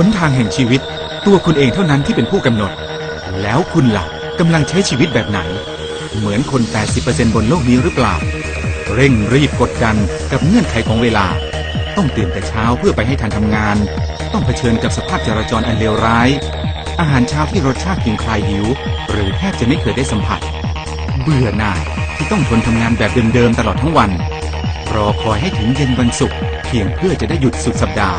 หนทางแห่งชีวิต ตัวคุณเองเท่านั้นที่เป็นผู้กำหนด แล้วคุณล่ะกำลังใช้ชีวิตแบบไหน เหมือนคน 80%บนโลกนี้หรือเปล่า เร่งรีบกดดันกับเงื่อนไขของเวลา ต้องตื่นแต่เช้าเพื่อไปให้ทันทำงาน ต้องเผชิญกับสภาพจราจรอันเลวร้าย อาหารเช้าที่รสชาติเพียงคลายหิว หรือแทบจะไม่เคยได้สัมผัส เบื่อหน่ายที่ต้องทนทำงานแบบเดิมๆตลอดทั้งวันรอคอยให้ถึงเย็นวันศุกร์เพียงเพื่อจะได้หยุดสุดสัปดาห์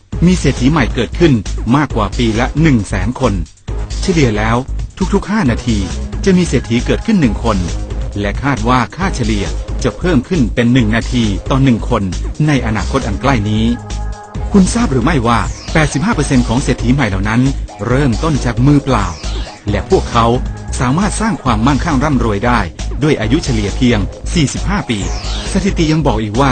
มีเศรษฐีใหม่เกิดขึ้นมากกว่าปีละ 1 0 0 0 0แสนคน เฉลี่ยแล้วทุกๆ 5 นาทีจะมีเศรษฐีเกิดขึ้นหนึ่งคน และคาดว่าค่าเฉลี่ยจะเพิ่มขึ้นเป็น 1 นาทีต่อหนึ่งคน ในอนาคตอันใกล้นี้ คุณทราบหรือไม่ว่า 85%ของเศรษฐีใหม่เหล่านั้น เริ่มต้นจากมือเปล่า และพวกเขาสามารถสร้างความมั่งคั่งร่ำรวยได้ ด้วยอายุเฉลี่ยเพียง 45 ปี สถิติยังบอกอีกว่า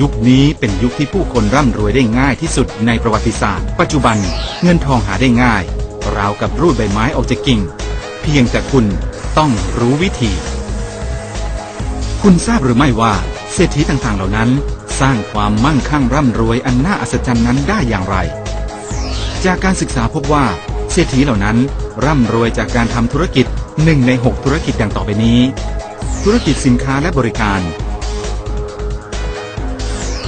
ยุคนี้เป็นยุคที่ผู้คนร่ำรวยได้ง่ายที่สุดในประวัติศาสตร์ ปัจจุบันเงินทองหาได้ง่าย ราวกับรูดใบไม้ออกจากกิ่ง เพียงแต่คุณต้องรู้วิธี คุณทราบหรือไม่ว่าเศรษฐีต่างๆเหล่านั้น สร้างความมั่งคั่งร่ำรวยอันน่าอัศจรรย์นั้นได้อย่างไร จากการศึกษาพบว่าเศรษฐีเหล่านั้น ร่ำรวยจากการทำธุรกิจหนึ่งใน 6 ธุรกิจดังต่อไปนี้ ธุรกิจสินค้าและบริการ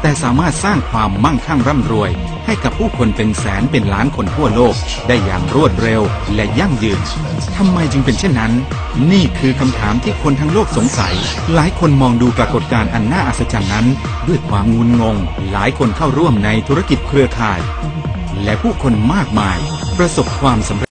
แต่สามารถสร้างความมั่งคั่งร่ำรวย ให้กับผู้คนเป็นแสนเป็นล้านคนทั่วโลก ได้อย่างรวดเร็วและยั่งยืนทำไมจึงเป็นเช่นนั้น นี่คือคำถามที่คนทั้งโลกสงสัย หลายคนมองดูปรากฏการณ์อันน่าอัศจรรย์นั้น ด้วยความงุนงง หลายคนเข้าร่วมในธุรกิจเครือข่าย และผู้คนมากมาย ประสบความสำเร็จ